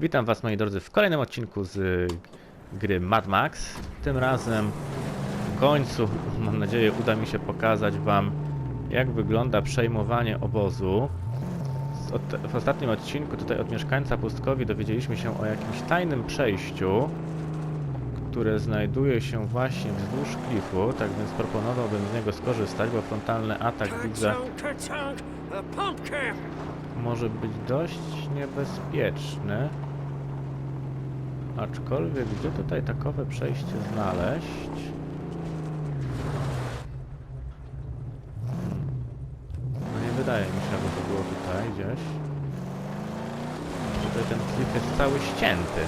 Witam Was moi drodzy w kolejnym odcinku z y, gry Mad Max. Tym razem w końcu, mam nadzieję, uda mi się pokazać Wam jak wygląda przejmowanie obozu. W ostatnim odcinku tutaj od mieszkańca pustkowi dowiedzieliśmy się o jakimś tajnym przejściu, które znajduje się właśnie wzdłuż klifu, tak więc proponowałbym z niego skorzystać, bo frontalny atak widzę może być dość niebezpieczny. Aczkolwiek gdzie tutaj takowe przejście znaleźć? Hmm. No nie wydaje mi się, aby to było tutaj gdzieś. Tutaj ten klif jest cały ścięty.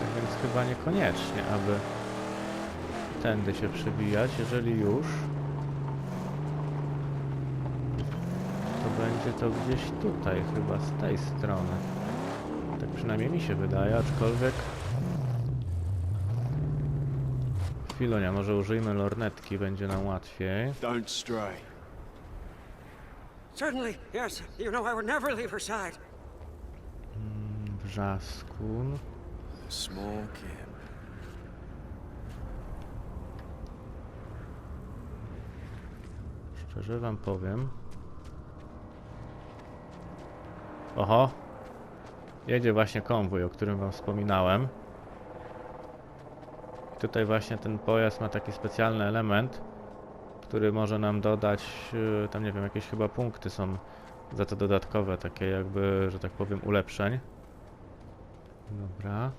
Tak więc chyba niekoniecznie, aby tędy się przebijać, jeżeli już. będzie to gdzieś tutaj, chyba z tej strony. Przynajmniej mi się wydaje, aczkolwiek... Chwilunia, może użyjmy lornetki, będzie nam łatwiej. Don't stray. Certainly, yes. You know I would never leave her side. Brzaskun. Small camp. Szczerze wam powiem. Oho! Jedzie właśnie konwój, o którym wam wspominałem. Tutaj właśnie ten pojazd ma taki specjalny element, który może nam dodać, yy, tam nie wiem, jakieś chyba punkty są za to dodatkowe, takie jakby, że tak powiem, ulepszeń. Dobra.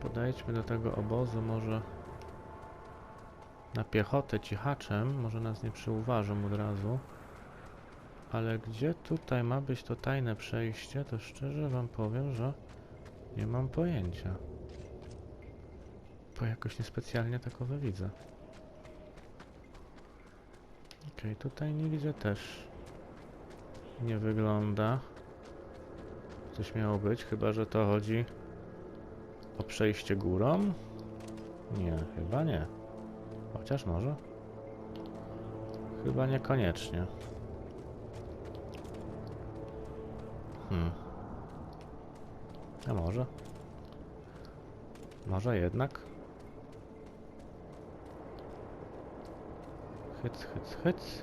Podejdźmy do tego obozu może na piechotę cichaczem, może nas nie przyuważą od razu. Ale gdzie tutaj ma być to tajne przejście, to szczerze wam powiem, że nie mam pojęcia. Bo jakoś niespecjalnie takowe widzę. Okej, tutaj nigdzie też nie wygląda. Coś miało być, chyba że to chodzi o przejście górą? Nie, chyba nie. Chociaż może? Chyba niekoniecznie. Hmm. A może? Może jednak? Hyc, hyc, hyc.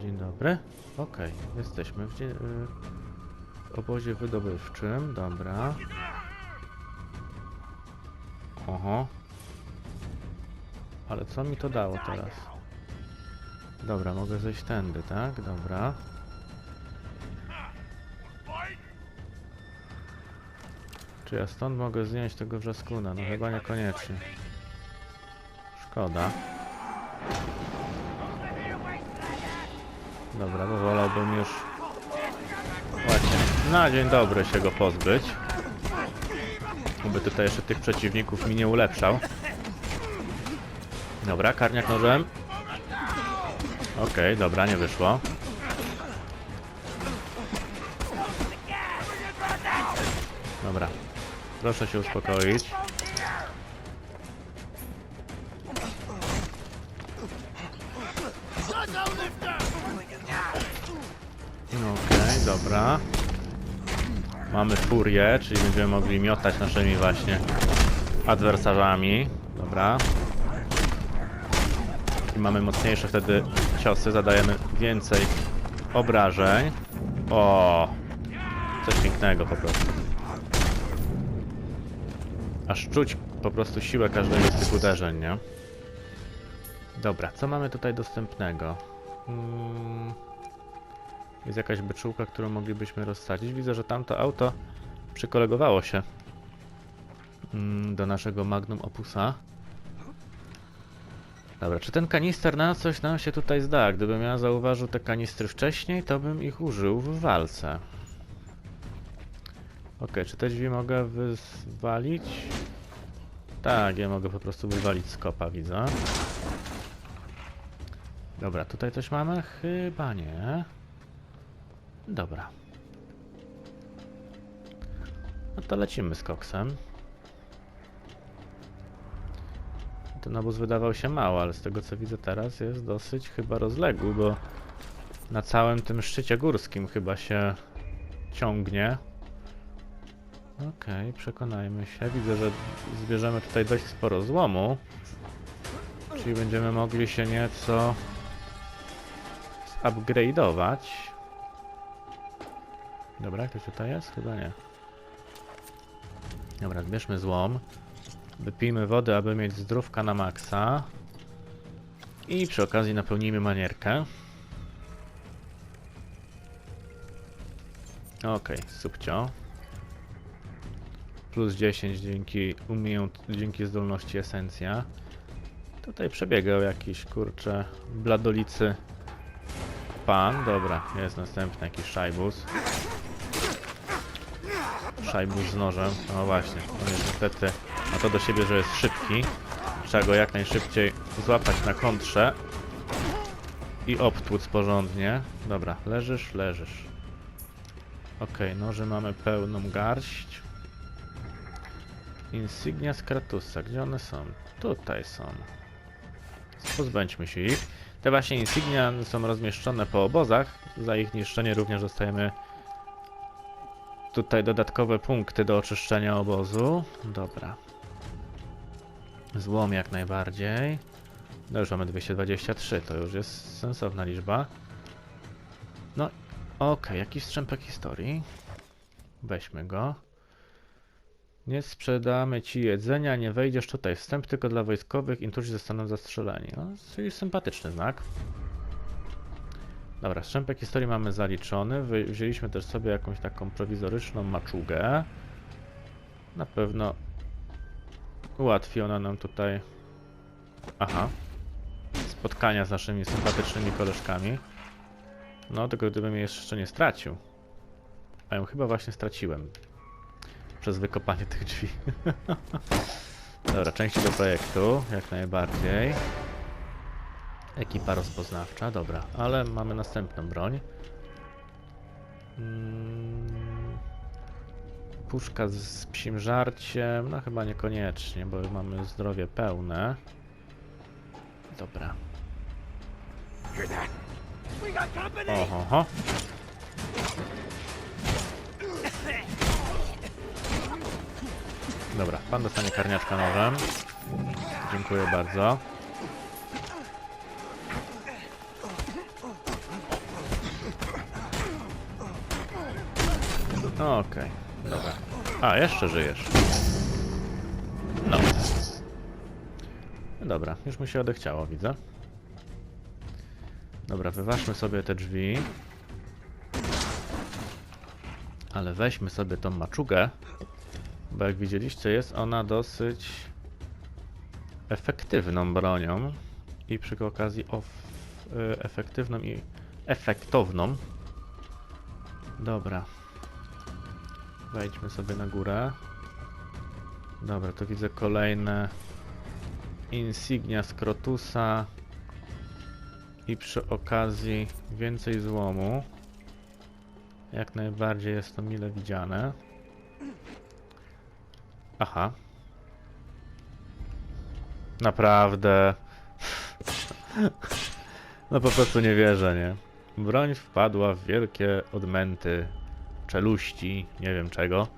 Dzień dobry. Okej, jesteśmy w, y, w obozie wydobywczym. Dobra. Oho. Ale co mi to dało teraz? Dobra, mogę zejść tędy, tak? Dobra. Czy ja stąd mogę zdjąć tego wrzaskuna? No chyba niekoniecznie. Szkoda. Dobra, bo wolałbym już właśnie na dzień dobry się go pozbyć. By tutaj jeszcze tych przeciwników mi nie ulepszał. Dobra, karniak nożem. Okej, dobra, nie wyszło. Proszę się uspokoić. Okej, dobra. Mamy furię, czyli będziemy mogli miotać naszymi właśnie adwersarzami. Dobra. I mamy mocniejsze wtedy ciosy, zadajemy więcej obrażeń. O, coś pięknego po prostu. Aż czuć po prostu siłę każdego z tych uderzeń, nie? Dobra, co mamy tutaj dostępnego? Mm, jest jakaś beczułka, którą moglibyśmy rozsadzić. Widzę, że tamto auto przykolegowało się mm, do naszego Magnum Opusa. Dobra, czy ten kanister na coś nam się tutaj zda? Gdybym ja zauważył te kanistry wcześniej, to bym ich użył w walce. Okej, czy te drzwi mogę wywalić? Tak, ja mogę po prostu wywalić z kopa, widzę. Dobra, tutaj coś mamy? Chyba nie. Dobra. No to lecimy z koksem. Ten obóz wydawał się mały, ale z tego co widzę teraz jest dosyć chyba rozległy, bo na całym tym szczycie górskim chyba się ciągnie. Okej, przekonajmy się. Widzę, że zbierzemy tutaj dość sporo złomu. Czyli będziemy mogli się nieco upgrade'ować. Dobra, ktoś tutaj jest? Chyba nie. Dobra, zbierzmy złom. Wypijmy wodę, aby mieć zdrówka na maksa. I przy okazji napełnijmy manierkę. Okej, subcio. Plus 10 dzięki umiejęt... dzięki zdolności esencja. Tutaj przebiegał jakiś kurczę bladolicy pan. Dobra, jest następny jakiś szajbus. Szajbus z nożem. No właśnie, on jest niestety ma to do siebie, że jest szybki. Trzeba go jak najszybciej złapać na kontrze i obtłuc porządnie. Dobra, leżysz, leżysz. Okej, noży mamy pełną garść. Insygnia z Kratusa, gdzie one są? Tutaj są. Pozbędźmy się ich. Te właśnie insygnia są rozmieszczone po obozach. Za ich niszczenie również dostajemy tutaj dodatkowe punkty do oczyszczenia obozu. Dobra. Złom jak najbardziej. No już mamy 223, to już jest sensowna liczba. No, okej, jakiś strzępek historii. Weźmy go. Nie sprzedamy ci jedzenia, nie wejdziesz tutaj. Wstęp tylko dla wojskowych, intruzi zostaną zastrzeleni. No, czyli sympatyczny znak. Dobra, strzępek historii mamy zaliczony. Wzięliśmy też sobie jakąś taką prowizoryczną maczugę. Na pewno ułatwi ona nam tutaj... Aha. Spotkania z naszymi sympatycznymi koleżkami. No, tylko gdybym je jeszcze nie stracił. A ją chyba właśnie straciłem. Przez wykopanie tych drzwi. Dobra, części do projektu, jak najbardziej. Ekipa rozpoznawcza, dobra, ale mamy następną broń. Mm, Puszka z psim żarciem, no chyba niekoniecznie, bo mamy zdrowie pełne. Dobra. Oho, Dobra, pan dostanie karniaczka nożem. Dziękuję bardzo. Okej, dobra. A, jeszcze żyjesz. No. Dobra, już mu się odechciało, widzę. Dobra, wyważmy sobie te drzwi. Ale weźmy sobie tą maczugę. Bo jak widzieliście, jest ona dosyć efektywną bronią. I przy okazji of, y, efektywną i efektowną. Dobra. Wejdźmy sobie na górę. Dobra, to widzę kolejne insignia z Krotusa. I przy okazji więcej złomu. Jak najbardziej jest to mile widziane. Aha. Naprawdę. No po prostu nie wierzę, nie? Broń wpadła w wielkie odmęty czeluści, nie wiem czego.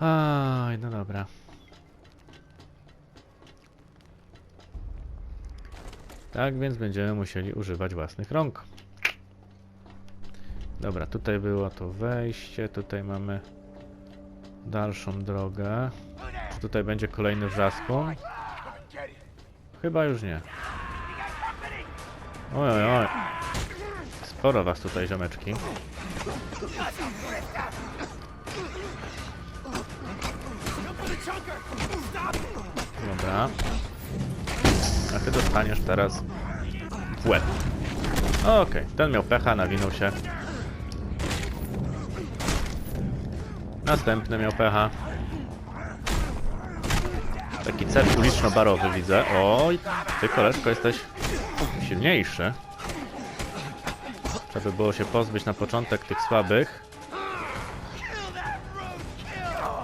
Aj, no dobra. Tak więc będziemy musieli używać własnych rąk. Dobra, tutaj było to wejście, tutaj mamy dalszą drogę. Czy tutaj będzie kolejny wrzaskun? Chyba już nie. Oj, oj, oj. Sporo was tutaj, ziomeczki. Dobra. A ty dostaniesz teraz w łeb. Okej, ten miał pecha, nawinął się. Następny miał pecha. Taki cel uliczno-barowy widzę. Oj, ty koleżko jesteś silniejszy. Trzeba by było się pozbyć na początek tych słabych.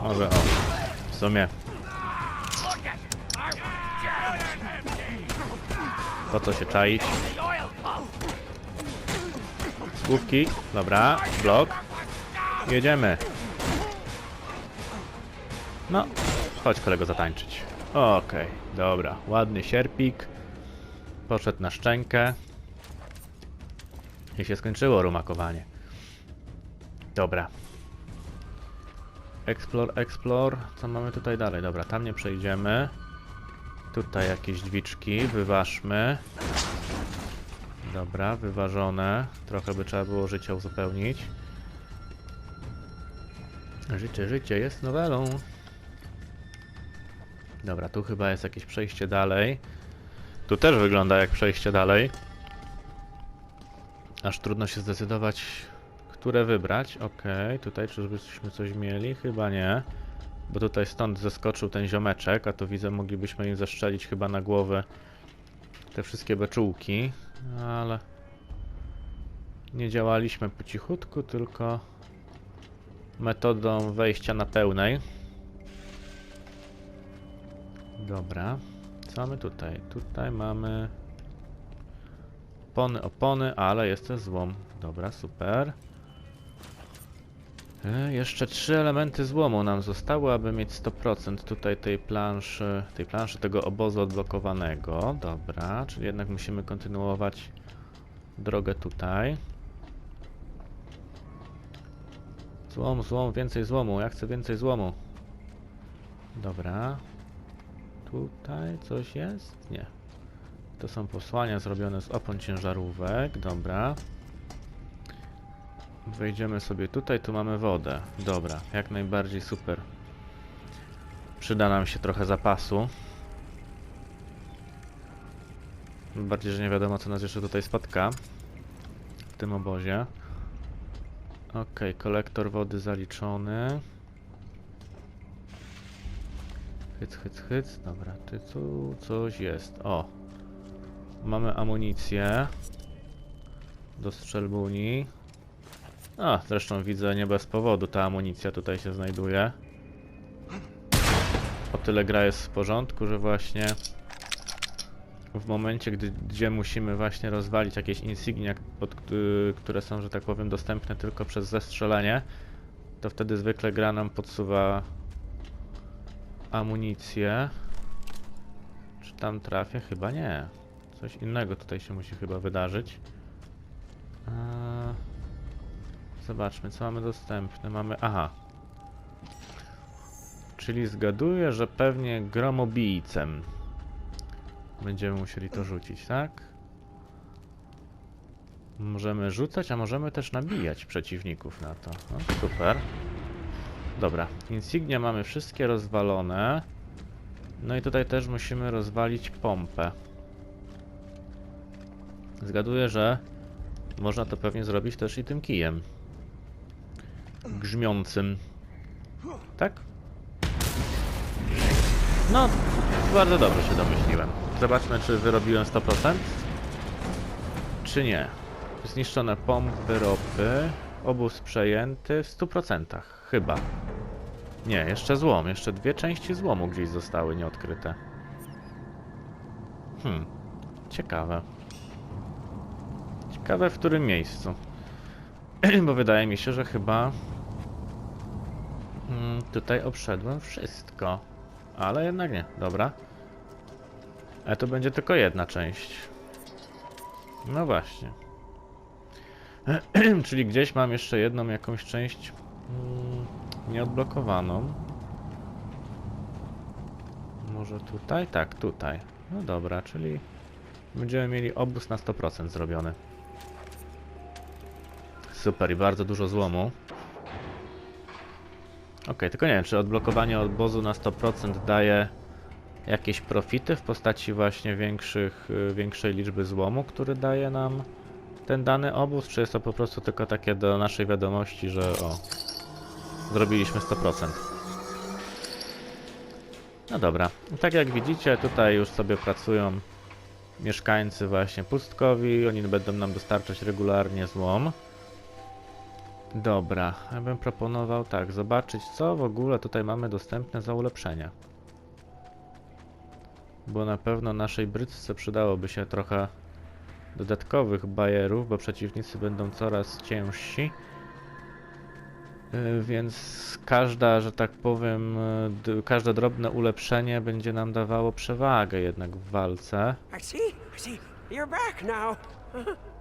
Może o, w sumie. Po co się czaić? Główki. Dobra, blok. Jedziemy. No, chodź kolego zatańczyć. Okej, dobra. Ładny sierpik. Poszedł na szczękę. I się skończyło rumakowanie. Dobra. Explore, explore. Co mamy tutaj dalej? Dobra, tam nie przejdziemy. Tutaj jakieś drzwiczki, wyważmy. Dobra, wyważone. Trochę by trzeba było życie uzupełnić. Życie, życie jest nowelą. Dobra, tu chyba jest jakieś przejście dalej. Tu też wygląda jak przejście dalej. Aż trudno się zdecydować, które wybrać. Okej, tutaj czyżbyśmy coś mieli? Chyba nie. Bo tutaj stąd zeskoczył ten ziomeczek, a tu widzę moglibyśmy im zeszczelić chyba na głowę te wszystkie beczułki, ale nie działaliśmy po cichutku, tylko metodą wejścia na pełnej. Dobra, co mamy tutaj? Tutaj mamy opony, opony, ale jest też złom. Dobra, super. E, jeszcze trzy elementy złomu nam zostały, aby mieć 100% tutaj tej planszy, tej planszy tego obozu odblokowanego. Dobra, czyli jednak musimy kontynuować drogę tutaj. Złom, złom, więcej złomu. Ja chcę więcej złomu. Dobra. Tutaj coś jest? Nie. To są posłania zrobione z opon ciężarówek. Dobra. Wejdziemy sobie tutaj, tu mamy wodę. Dobra, jak najbardziej super. Przyda nam się trochę zapasu. Bardziej, że nie wiadomo co nas jeszcze tutaj spotka. W tym obozie. Ok, kolektor wody zaliczony. Hyc, hyc, hyc. Dobra, ty tu coś jest. O! Mamy amunicję. Do strzelbuni. A, zresztą widzę nie bez powodu ta amunicja tutaj się znajduje. O tyle gra jest w porządku, że właśnie w momencie, gdy, gdzie musimy właśnie rozwalić jakieś insygnia, pod, y, które są, że tak powiem, dostępne tylko przez zestrzelenie, to wtedy zwykle gra nam podsuwa amunicję. Czy tam trafię? Chyba nie. Coś innego tutaj się musi chyba wydarzyć. Eee... Zobaczmy, co mamy dostępne. Mamy. Aha. Czyli zgaduję, że pewnie gromobijcem będziemy musieli to rzucić, tak? Możemy rzucać, a możemy też nabijać przeciwników na to. No, super. Dobra, insignia mamy wszystkie rozwalone. No i tutaj też musimy rozwalić pompę. Zgaduję, że można to pewnie zrobić też i tym kijem grzmiącym. Tak? No, bardzo dobrze się domyśliłem. Zobaczmy, czy wyrobiłem 100%. Czy nie. Zniszczone pompy ropy. Obóz przejęty w 100%. Chyba. Nie, jeszcze złom. Jeszcze dwie części złomu gdzieś zostały nieodkryte. Hmm. Ciekawe. Ciekawe w którym miejscu. Bo wydaje mi się, że chyba Mm, tutaj obszedłem wszystko. Ale jednak nie, dobra. Ale to będzie tylko jedna część. No właśnie. Czyli gdzieś mam jeszcze jedną jakąś część nieodblokowaną. Może tutaj? Tak, tutaj. No dobra, czyli będziemy mieli obóz na 100% zrobiony. Super i bardzo dużo złomu. Okej, tylko nie wiem, czy odblokowanie obozu na 100% daje jakieś profity w postaci właśnie większych, y, większej liczby złomu, który daje nam ten dany obóz, czy jest to po prostu tylko takie do naszej wiadomości, że o, zrobiliśmy 100%. No dobra, tak jak widzicie, tutaj już sobie pracują mieszkańcy właśnie pustkowi, oni będą nam dostarczać regularnie złom. Dobra, ja bym proponował tak, zobaczyć co w ogóle tutaj mamy dostępne za ulepszenia. Bo na pewno naszej bryczce przydałoby się trochę dodatkowych bajerów, bo przeciwnicy będą coraz ciężsi. Y, Więc każda, że tak powiem, d- każde drobne ulepszenie będzie nam dawało przewagę jednak w walce.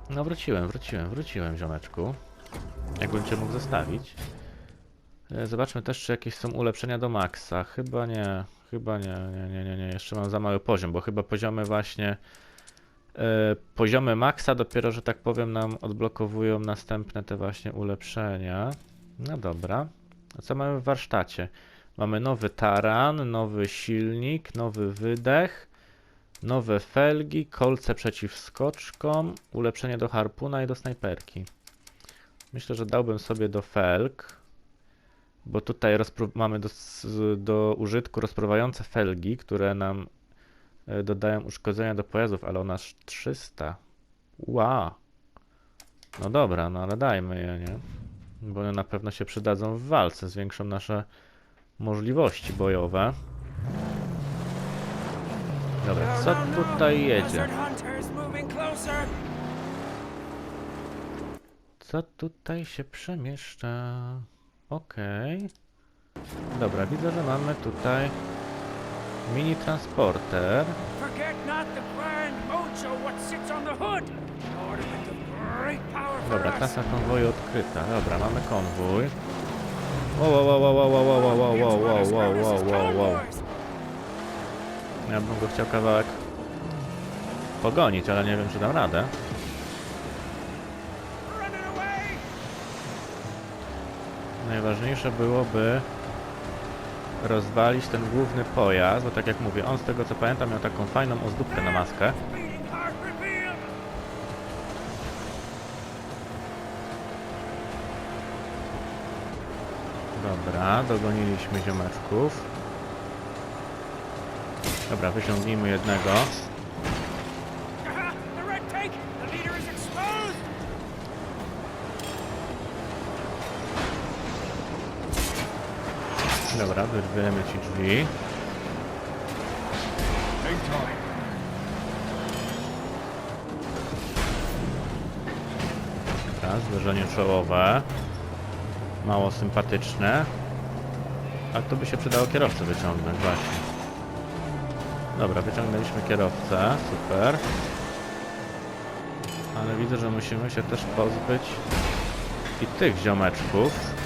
No wróciłem, wróciłem, wróciłem, ziomeczku. Jakbym cię mógł zostawić. E, Zobaczmy też, czy jakieś są ulepszenia do maksa. Chyba nie, chyba nie, nie, nie, nie, nie. Jeszcze mam za mały poziom, bo chyba poziomy właśnie... E, poziomy maksa dopiero, że tak powiem, nam odblokowują następne te właśnie ulepszenia. No dobra. A co mamy w warsztacie? Mamy nowy taran, nowy silnik, nowy wydech. Nowe felgi, kolce przeciw skoczkom, ulepszenie do harpuna i do snajperki. Myślę, że dałbym sobie do felg, bo tutaj mamy do, do użytku rozpruwające felgi, które nam e, dodają uszkodzenia do pojazdów, ale ona aż 300. Ła! No dobra, no ale dajmy je, nie? Bo one na pewno się przydadzą w walce, zwiększą nasze możliwości bojowe. Dobra, co tutaj jedzie? Co tutaj się przemieszcza? Okej. Dobra, widzę, że mamy tutaj mini transporter. Dobra, trasa konwoju odkryta. Dobra, mamy konwój. Wow, wow, wow, wow, wow, wow, wow, wow, wow, wow, wow. Ja bym go chciał kawałek pogonić, ale nie wiem, czy dam radę. Najważniejsze byłoby rozwalić ten główny pojazd, bo tak jak mówię, on z tego co pamiętam miał taką fajną ozdóbkę na maskę. Dobra, dogoniliśmy ziomeczków. Dobra, wyciągnijmy jednego. Dobra, wyrwiemy ci drzwi. Dobra, zderzenie czołowe. Mało sympatyczne. A to by się przydało kierowcę wyciągnąć, właśnie. Dobra, wyciągnęliśmy kierowcę, super. Ale widzę, że musimy się też pozbyć i tych ziomeczków.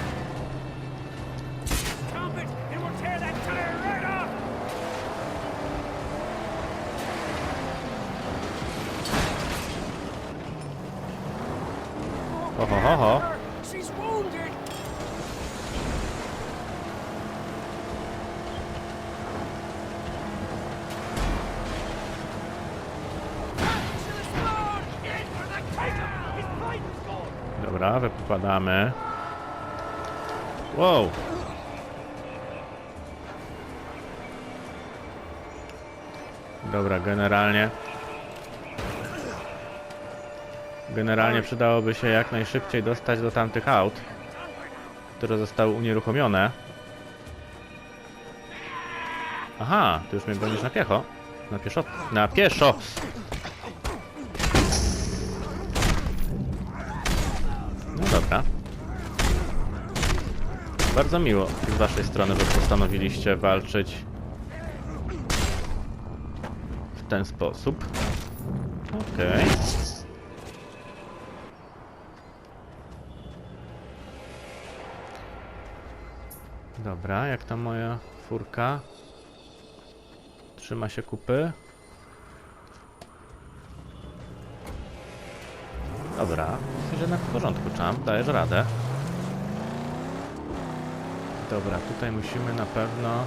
Dobra, wypadamy. Wow! Dobra, generalnie. Generalnie przydałoby się jak najszybciej dostać do tamtych aut, które zostały unieruchomione. Aha, ty już mnie gonisz na piecho. Na pieszo. Na pieszo! Dobra. Bardzo miło z waszej strony, że postanowiliście walczyć w ten sposób. Okej. Dobra, jak tam moja furka? Trzyma się kupy. Dobra, jednak w porządku, Champ, dajesz radę. Dobra, tutaj musimy na pewno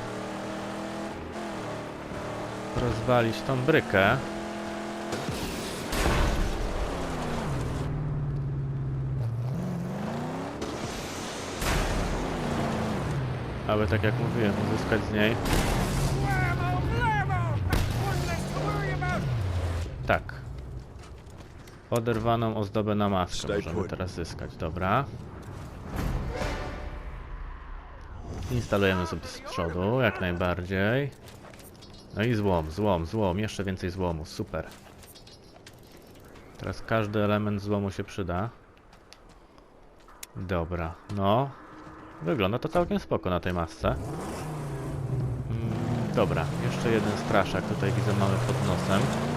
rozwalić tą brykę. Aby tak jak mówiłem, uzyskać z niej. Tak. Oderwaną ozdobę na maskę możemy teraz zyskać, dobra. Instalujemy sobie z przodu, jak najbardziej. No i złom, złom, złom, jeszcze więcej złomu, super. Teraz każdy element złomu się przyda. Dobra, no. Wygląda to całkiem spoko na tej masce. Mm, dobra, jeszcze jeden straszak tutaj widzę mamy pod nosem.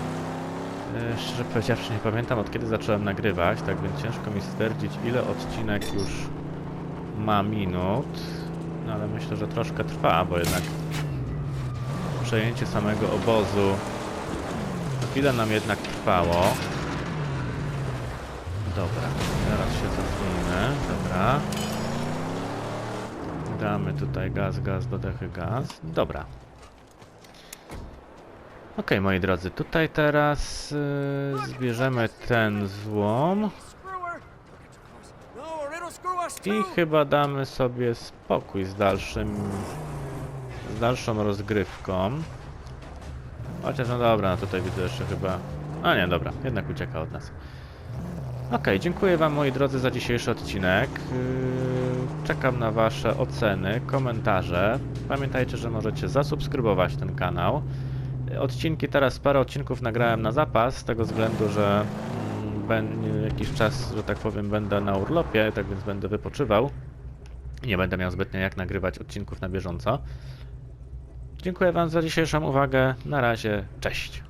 E, Szczerze powiedziawszy nie pamiętam od kiedy zacząłem nagrywać, tak więc ciężko mi stwierdzić ile odcinek już ma minut. No ale myślę, że troszkę trwa, bo jednak przejęcie samego obozu chwilę nam jednak trwało. Dobra, teraz się cofnijmy. Dobra. Damy tutaj gaz, gaz, dodechy, gaz. Dobra. Okej, moi drodzy, tutaj teraz yy, zbierzemy ten złom i chyba damy sobie spokój z dalszym, z dalszą rozgrywką. Chociaż no dobra, no tutaj widzę jeszcze chyba... A nie, dobra, jednak ucieka od nas. Okej, dziękuję wam moi drodzy za dzisiejszy odcinek. Yy, Czekam na wasze oceny, komentarze. Pamiętajcie, że możecie zasubskrybować ten kanał. Odcinki teraz, parę odcinków nagrałem na zapas, z tego względu, że mm, jakiś czas, że tak powiem, będę na urlopie, tak więc będę wypoczywał. Nie będę miał zbytnio jak nagrywać odcinków na bieżąco. Dziękuję Wam za dzisiejszą uwagę. Na razie, cześć.